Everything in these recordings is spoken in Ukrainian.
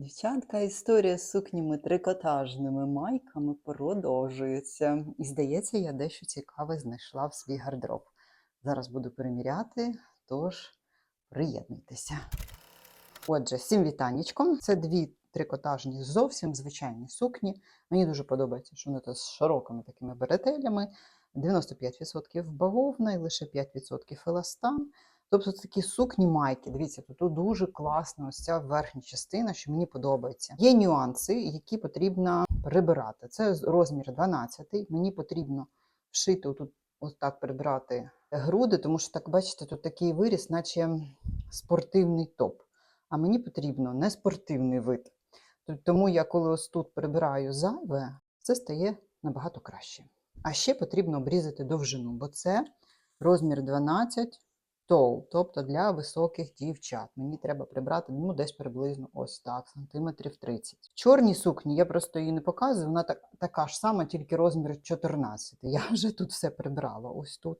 Дівчатка, історія з сукнями трикотажними майками продовжується. І здається, я дещо цікаве знайшла в свій гардероб. Зараз буду переміряти, тож приєднуйтеся. Отже, всім вітанечком. Це дві трикотажні зовсім звичайні сукні. Мені дуже подобається, що вони з широкими такими беретелями. 95% бавовна і лише 5% еластан. Тобто такі сукні майки. Дивіться, тут, дуже класна ось ця верхня частина, що мені подобається. Є нюанси, які потрібно прибирати. Це розмір 12. Мені потрібно вшити тут ось так прибрати груди, тому що так бачите, тут такий виріс, наче спортивний топ. А мені потрібно не спортивний вид. Тому я, коли ось тут прибираю зайве, це стає набагато краще. А ще потрібно обрізати довжину, бо це розмір 12 тол, тобто для високих дівчат. Мені треба прибрати ну, десь приблизно ось так, сантиметрів 30. В чорній сукні я просто її не показую, вона так, така ж сама, тільки розмір 14. Я вже тут все прибрала. Ось тут.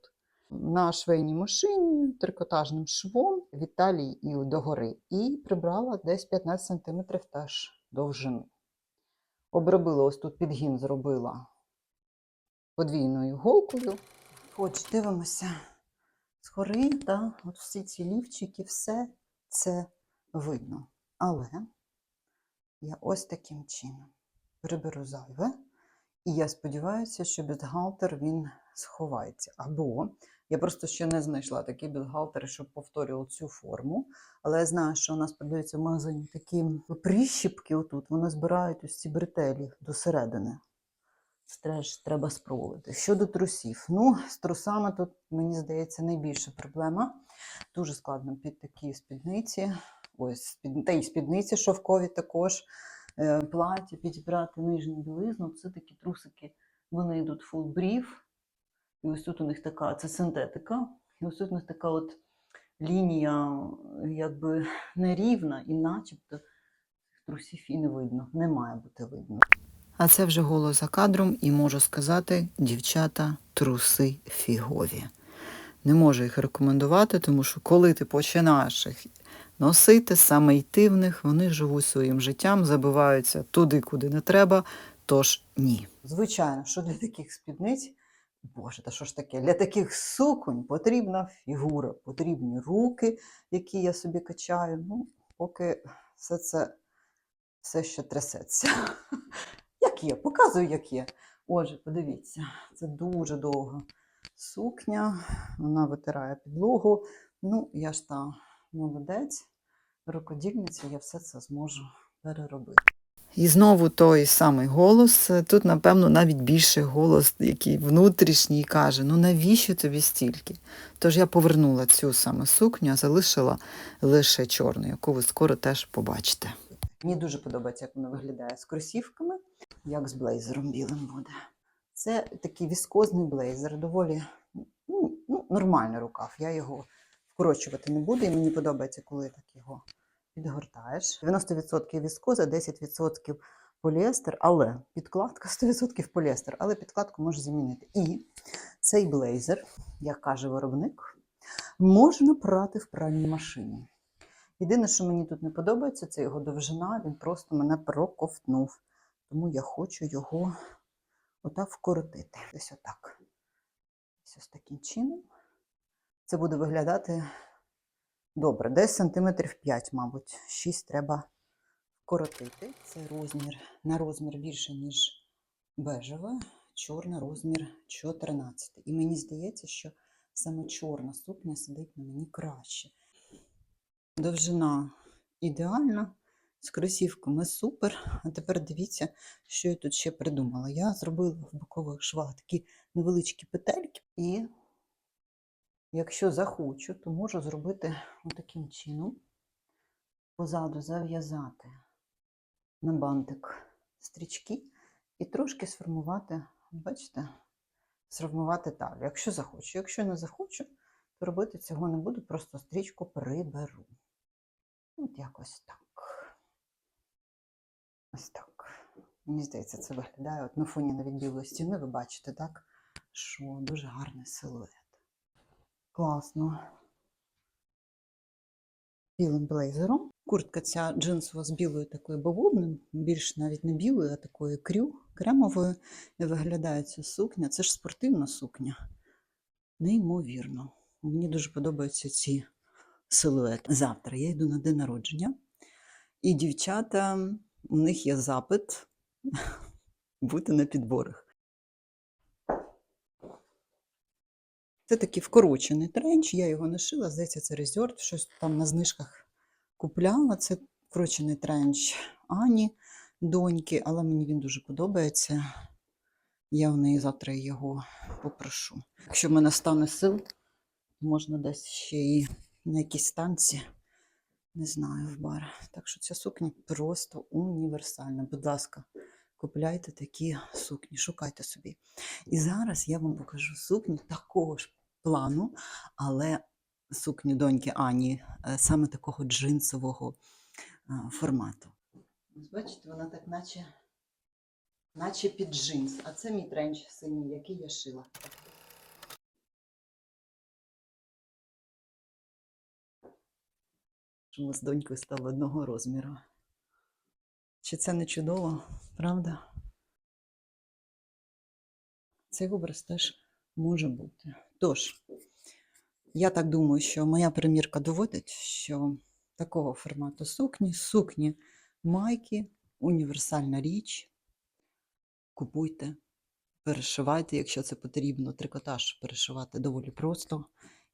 На швейній машині трикотажним швом від талії і догори. І прибрала десь 15 см теж довжини. Обробила ось тут підгін, зробила подвійною голкою. Отже, дивимося згори, та от всі ці лівчики, все це видно. Але я ось таким чином приберу зайве, і я сподіваюся, що бюстгальтер він сховається. Або я просто ще не знайшла такі бюстгальтери, щоб повторював цю форму. Але я знаю, що у нас продаються в магазині такі прищіпки, отут, вони збирають ось ці бретелі до середини. Це теж треба спробувати. Щодо трусів. Ну, з трусами тут, мені здається, найбільша проблема. Дуже складно під такі спідниці. Ось, та й спідниці шовкові також. Е, плаття, підібрати нижню білизну. Це такі трусики, вони йдуть фул брів. І ось тут у них така, це синтетика. І ось тут у них така от лінія, якби нерівна, і начебто трусів і не видно. Не має бути видно. А це вже голос за кадром, і можу сказати, дівчата, труси фігові. Не можу їх рекомендувати, тому що коли ти починаєш їх носити, саме йти в них, вони живуть своїм життям, забиваються туди, куди не треба. Тож ні. Звичайно, що для таких спідниць, боже, та що ж таке? Для таких суконь потрібна фігура, потрібні руки, які я собі качаю. Ну, поки все це все ще трясеться. Є, показую, як є. Отже, подивіться, це дуже довга сукня, вона витирає підлогу. Ну, я ж та молодець, рукодільниця, я все це зможу переробити. І знову той самий голос. Тут, напевно, навіть більше голос, який внутрішній, каже: ну навіщо тобі стільки? Тож я повернула цю саме сукню, а залишила лише чорну, яку ви скоро теж побачите. Мені дуже подобається, як вона виглядає з кросівками, як з блейзером білим буде. Це такий віскозний блейзер, доволі ну, ну, нормальний рукав. Я його вкорочувати не буду, і мені подобається, коли так його підгортаєш. 90% віскоза, 10% поліестер, але підкладка 100% поліестер, але підкладку можеш замінити. І цей блейзер, як каже виробник, можна прати в пральній машині. Єдине, що мені тут не подобається, це його довжина, він просто мене проковтнув. Тому я хочу його отак вкоротити. Десь отак. Ось ось таким чином. Це буде виглядати добре. Десь сантиметрів 5, мабуть. 6 треба вкоротити. Це розмір на розмір більше, ніж бежеве. Чорний розмір 14. І мені здається, що саме чорна сукня сидить на мені краще. Довжина ідеальна, з кросівками супер. А тепер дивіться, що я тут ще придумала. Я зробила в бокових швах такі невеличкі петельки, і якщо захочу, то можу зробити таким чином, позаду зав'язати на бантик стрічки і трошки сформувати, бачите, сформувати талію. Якщо захочу. Якщо не захочу, то робити цього не буду, просто стрічку приберу. От якось так. Ось так. Мені здається, це виглядає от на фоні навіть білої стіни, ви бачите, так? Що дуже гарний силует. Класно. Білим блейзером. Куртка ця джинсова з білою такою бавовною, більш навіть не білою, а такою крю, кремовою. І виглядає ця сукня. Це ж спортивна сукня. Неймовірно. Мені дуже подобаються ці силуети. Завтра я йду на день народження, і дівчата, у них є запит бути на підборах. Це такий вкорочений тренч, я його не шила, здається, це резерв, щось там на знижках купляла. Це вкорочений тренч Ані, доньки, але мені він дуже подобається. Я в неї завтра його попрошу. Якщо в мене стане сил, можна десь ще і на якійсь станції, не знаю, в бар. Так що ця сукня просто універсальна. Будь ласка, купляйте такі сукні, шукайте собі. І зараз я вам покажу сукню такого ж плану, але сукню доньки Ані, е, саме такого джинсового е, формату. Бачите, вона так наче, наче під джинс. А це мій тренч синій, який я шила. Що ми з донькою стали одного розміру. Чи це не чудово, правда? Цей образ теж може бути. Тож, я так думаю, що моя примірка доводить, що такого формату сукні, сукні майки, універсальна річ. Купуйте, перешивайте, якщо це потрібно. Трикотаж перешивати доволі просто.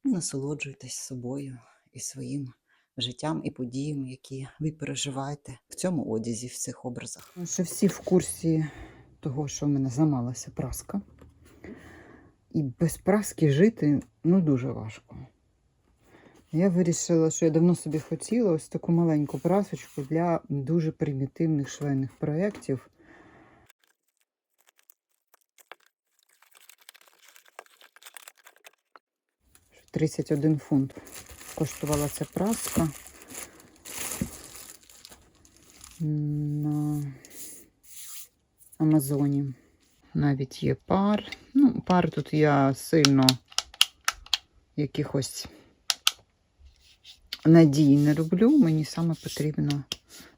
І насолоджуйтесь собою і своїм життям і подіями, які ви переживаєте в цьому одязі, в цих образах. Що всі в курсі того, що в мене замалася праска. І без праски жити ну дуже важко. Я вирішила, що я давно собі хотіла ось таку маленьку прасочку для дуже примітивних швейних проєктів. – 31 фунт коштувала ця праска на Амазоні. Навіть є пар. Ну, пар тут я сильно якихось надій не роблю. Мені саме потрібна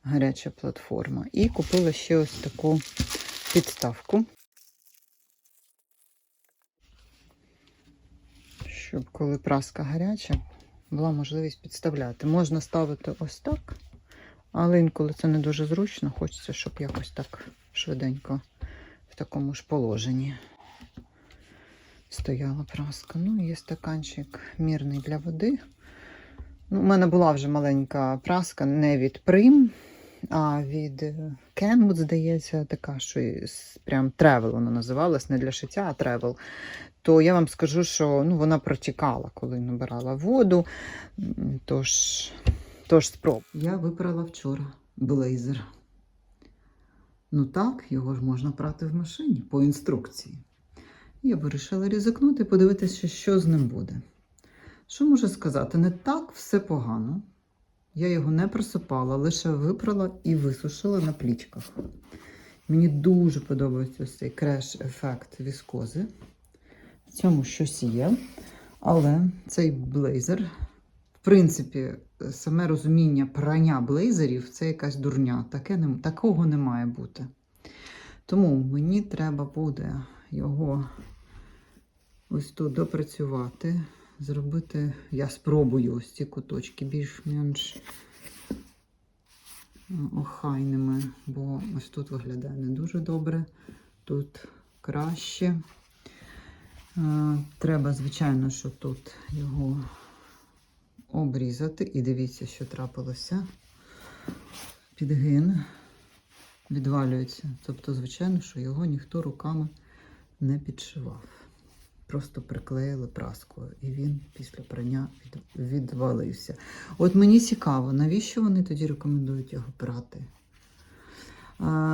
гаряча платформа. І купила ще ось таку підставку. Щоб коли праска гаряча, була можливість підставляти. Можна ставити ось так, але інколи це не дуже зручно, хочеться, щоб якось так швиденько в такому ж положенні стояла праска. Ну, є стаканчик мірний для води. Ну, у мене була вже маленька праска не від Prim, а від Kenwood, здається, така, що прям тревел вона називалась, не для шиття, а тревел. То я вам скажу, що ну, вона протікала, коли набирала воду. Тож, тож спроб. Я вибрала вчора блейзер. Ну так, його ж можна прати в машині по інструкції. Я вирішила ризикнути подивитися, що з ним буде. Що можу сказати? Не так все погано. Я його не просипала, лише випрала і висушила на плічках. Мені дуже подобається ось цей креш-ефект віскози. В цьому щось є. Але цей блейзер, в принципі, саме розуміння прання блейзерів це якась дурня. Таке не, такого не має бути. Тому мені треба буде його ось тут допрацювати, зробити. Я спробую ось ці куточки більш-менш е, охайними, бо ось тут виглядає не дуже добре, тут краще. Е, Треба, звичайно, що тут його обрізати. І дивіться, що трапилося. Підгин відвалюється. Тобто, звичайно, що його ніхто руками не підшивав. Просто приклеїли праскою, і він після прання відвалився. От мені цікаво, навіщо вони тоді рекомендують його прати?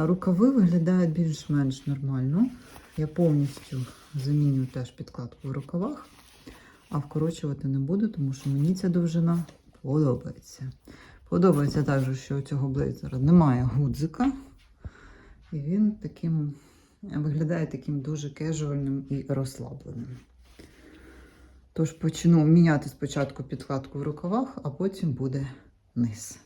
Рукави виглядають більш-менш нормально. Я повністю замінюю теж підкладку в рукавах, а вкорочувати не буду, тому що мені ця довжина подобається. Подобається також, що у цього блейзера немає гудзика, і він таким виглядає таким дуже кежуальним і розслабленим. Тож почну міняти спочатку підкладку в рукавах, а потім буде низ.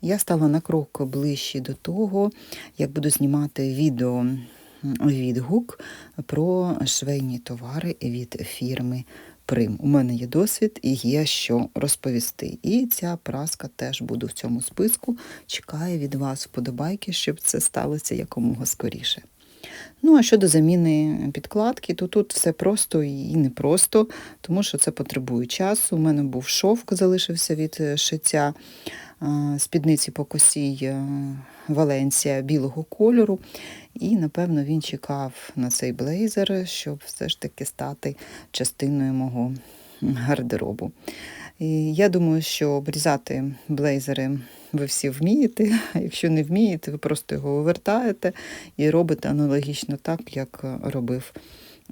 я стала на крок ближче до того, як буду знімати відео відгук про швейні товари від фірми Прим. У мене є досвід і є що розповісти. І ця праска теж буде в цьому списку. Чекаю від вас вподобайки, щоб це сталося якомога скоріше. Ну, а щодо заміни підкладки, то тут все просто і непросто, тому що це потребує часу. У мене був шовк, залишився від е, шиття спідниці по косій е, Валенція білого кольору. І, напевно, він чекав на цей блейзер, щоб все ж таки стати частиною мого гардеробу. І я думаю, що обрізати блейзери ви всі вмієте. А якщо не вмієте, ви просто його вивертаєте і робите аналогічно так, як робив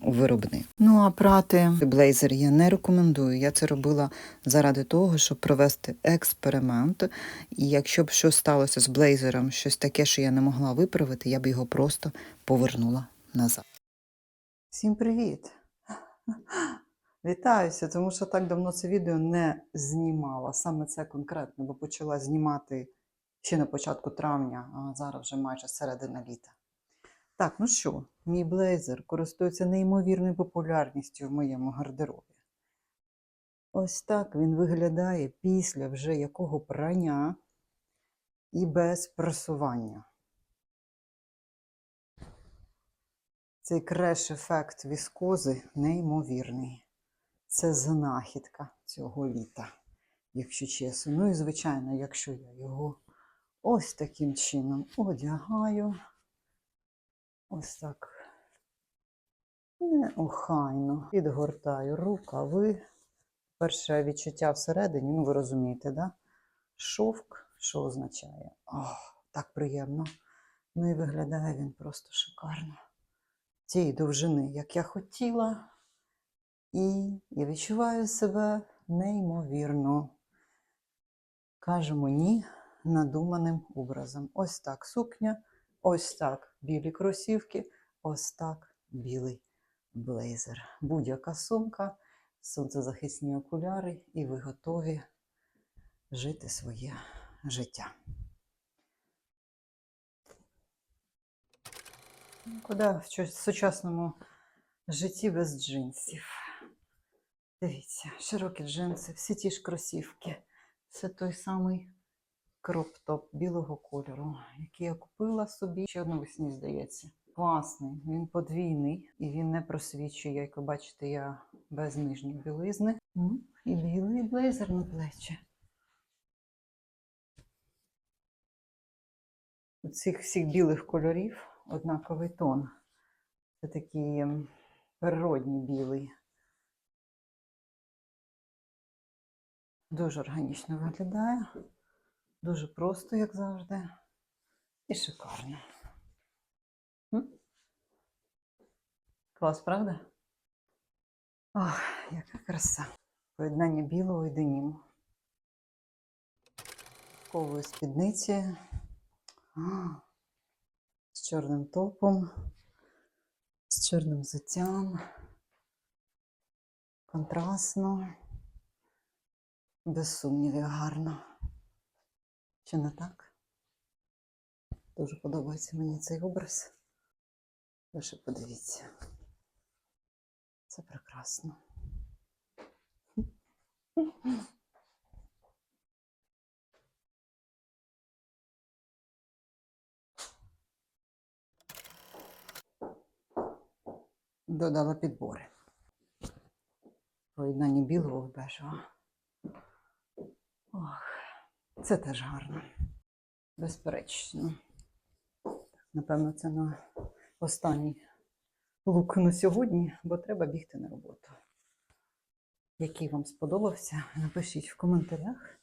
виробник. Ну а прати блейзер я не рекомендую. Я це робила заради того, щоб провести експеримент. І якщо б щось сталося з блейзером, щось таке, що я не могла виправити, я б його просто повернула назад. Всім привіт! Вітаюся, тому що так давно це відео не знімала. Саме це конкретно, бо почала знімати ще на початку травня, а зараз вже майже середина літа. Так, ну що, мій блейзер користується неймовірною популярністю в моєму гардеробі. Ось так він виглядає після вже якого прання і без пресування. Цей креш-ефект віскози неймовірний. Це знахідка цього літа, якщо чесно. Ну і, звичайно, якщо я його ось таким чином одягаю, ось так неохайно підгортаю рукави. Перше відчуття всередині, ну ви розумієте, да? Шовк, що означає? О, так приємно. Ну і виглядає він просто шикарно. Тієї довжини, як я хотіла. І я відчуваю себе неймовірно. Кажемо ні надуманим образом. Ось так сукня, ось так білі кросівки, ось так білий блейзер. Будь-яка сумка, сонцезахисні окуляри, і ви готові жити своє життя. Куди в сучасному житті без джинсів? Дивіться, широкі джинси, всі ті ж кросівки. Це той самий кроп-топ білого кольору, який я купила собі ще навесні, здається. Класний, він подвійний і він не просвічує, як ви бачите, я без нижньої білизни. Ну, і білий блейзер на плечі. У цих всіх білих кольорів однаковий тон. Це такий ем, природній білий. Дуже органічно виглядає, дуже просто, як завжди, і шикарно. М? Клас, правда? Ох, яка краса. Поєднання білого і деніму. Кової спідниці з чорним топом, з чорним взуттям. Контрастно. Без сумнівів гарно. Чи не так? Дуже подобається мені цей образ. Лише подивіться. Це прекрасно. Додала підбори. Поєднання білого і бежевого. Ох, це теж гарно. Безперечно. Напевно, це на останній лук на сьогодні, бо треба бігти на роботу. Який вам сподобався, напишіть в коментарях.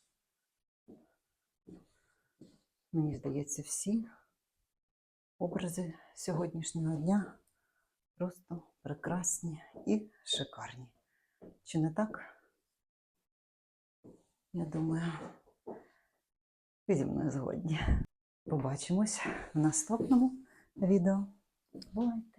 Мені здається, всі образи сьогоднішнього дня просто прекрасні і шикарні. Чи не так? Я думаю, ви зі мною згодні. Побачимось в наступному відео. Бувайте!